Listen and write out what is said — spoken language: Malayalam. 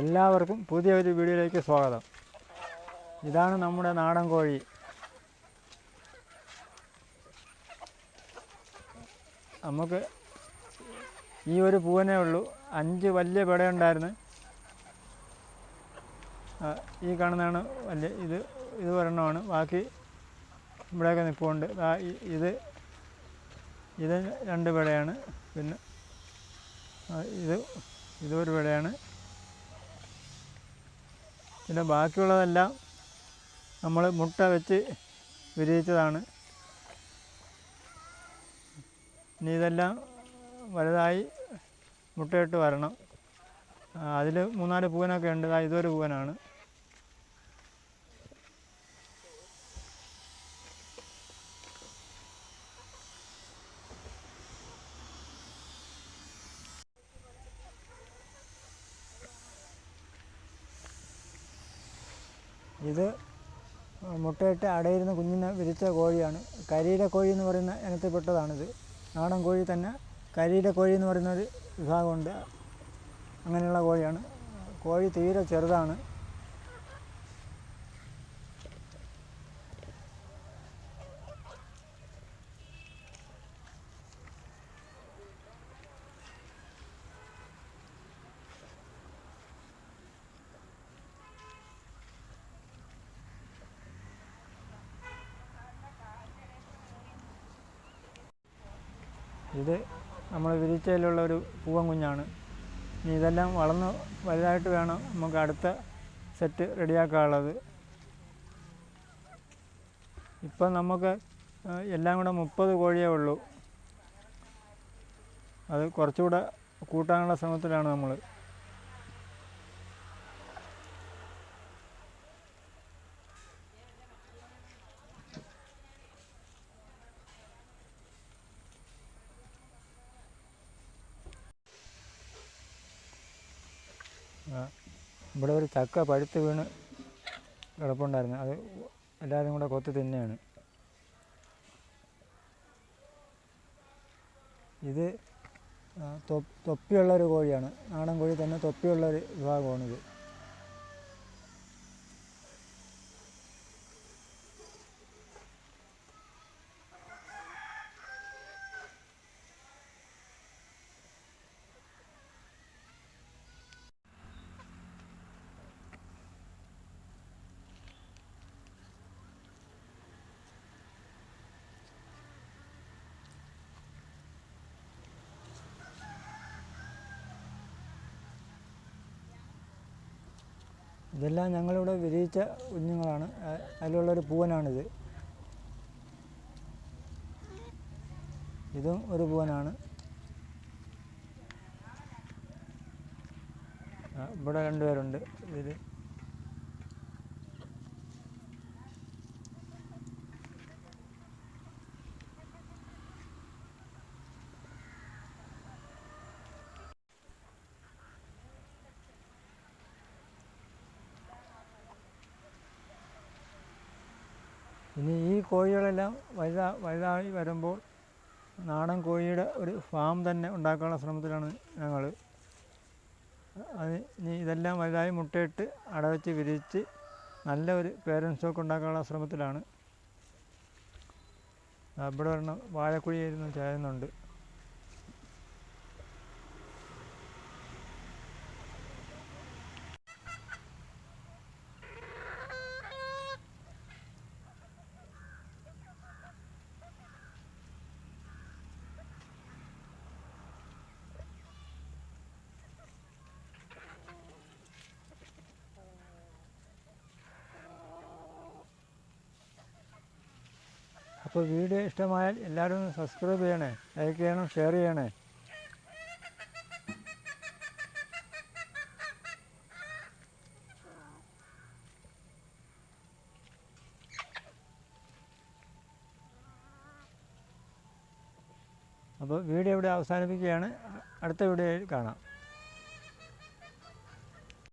എല്ലാവർക്കും പുതിയ ഒരു വീഡിയോയിലേക്ക് സ്വാഗതം. ഇതാണ് നമ്മുടെ നാടൻ കോഴി. നമുക്ക് ഈ ഒരു പൂവനേ ഉള്ളൂ. അഞ്ച് വലിയ പിടയുണ്ടായിരുന്നു. ഈ കാണുന്നതാണ് വലിയ ഇത് ഇത് ഒരെണ്ണമാണ്. ബാക്കി ഇവിടെയൊക്കെ നിൽപ്പുണ്ട് ഇത് ഇത് രണ്ട് പിടയാണ്. പിന്നെ ഇത് ഇതൊരു പിടയാണ്. പിന്നെ ബാക്കിയുള്ളതെല്ലാം നമ്മൾ മുട്ട വെച്ച് വിരിയിച്ചതാണ്. ഇനി ഇതെല്ലാം വലുതായി മുട്ടയിട്ട് വരണം. അതിൽ മൂന്നാൽ പൂവനൊക്കെ ഉണ്ട്. ഇതൊരു പൂവനാണ്. ഇത് മുട്ടയിട്ട് അടയിരുന്ന കുഞ്ഞിനെ വിരിച്ച കോഴിയാണ്. കരിയില കോഴി എന്ന് പറയുന്ന ഇനത്തിൽപ്പെട്ടതാണിത് നാടൻ കോഴി തന്നെ കരിയില കോഴി എന്ന് പറയുന്ന ഒരു വിഭാഗമുണ്ട്. അങ്ങനെയുള്ള കോഴിയാണ്. കോഴി തീരെ ചെറുതാണ്. ഇത് നമ്മൾ വിരിച്ചതിലുള്ള ഒരു പൂവൻ കുഞ്ഞാണ് ഇനി ഇതെല്ലാം വളർന്ന് വലുതായിട്ട് വേണം നമുക്ക് അടുത്ത സെറ്റ് റെഡിയാക്കാനുള്ളത്. ഇപ്പം നമുക്ക് എല്ലാം കൂടെ മുപ്പത് കോഴിയേ ഉള്ളൂ. അത് കുറച്ചുകൂടെ കൂട്ടാനുള്ള ശ്രമത്തിലാണ് നമ്മൾ ഇവിടെ ഒരു ചക്ക പഴുത്ത് വീണ് കിടപ്പുണ്ടായിരുന്നു. അത് എല്ലാവരും കൂടെ കൊത്തി തിന്നെയാണ് ഇത് തൊപ്പിയുള്ളൊരു കോഴിയാണ്. നാടൻ കോഴി തന്നെ തൊപ്പിയുള്ള ഒരു വിഭാഗമാണിത് ഇതെല്ലാം ഞങ്ങളിവിടെ വിരിയിച്ച കുഞ്ഞുങ്ങളാണ്. അതിലുള്ളൊരു പൂവനാണിത്. ഇതും ഒരു പൂവനാണ്. ഇവിടെ രണ്ടുപേരുണ്ട്. ഇതിൽ ഇനി ഈ കോഴികളെല്ലാം വലുതാ വലുതായി വരുമ്പോൾ നാടൻ കോഴിയുടെ ഒരു ഫാം തന്നെ ഉണ്ടാക്കാനുള്ള ശ്രമത്തിലാണ് ഞങ്ങൾ അത് ഇനി ഇതെല്ലാം വലുതായി മുട്ടയിട്ട് അടവച്ച് വിരിച്ച് നല്ല ഒരു പേരന്റ് സ്റ്റോക്ക് ഉണ്ടാക്കാനുള്ള ശ്രമത്തിലാണ്. ഇവിടെ ഒരെണ്ണം വാഴക്കുഴിയായിരുന്നു ചേരുന്നുണ്ട് അപ്പോൾ വീഡിയോ ഇഷ്ടമായാൽ എല്ലാവരും ഒന്ന് സബ്സ്ക്രൈബ് ചെയ്യണേ ലൈക്ക് ചെയ്യണം ഷെയർ ചെയ്യണേ. അപ്പോൾ വീഡിയോ ഇവിടെ അവസാനിപ്പിക്കുകയാണ്. അടുത്ത വീഡിയോയിൽ കാണാം.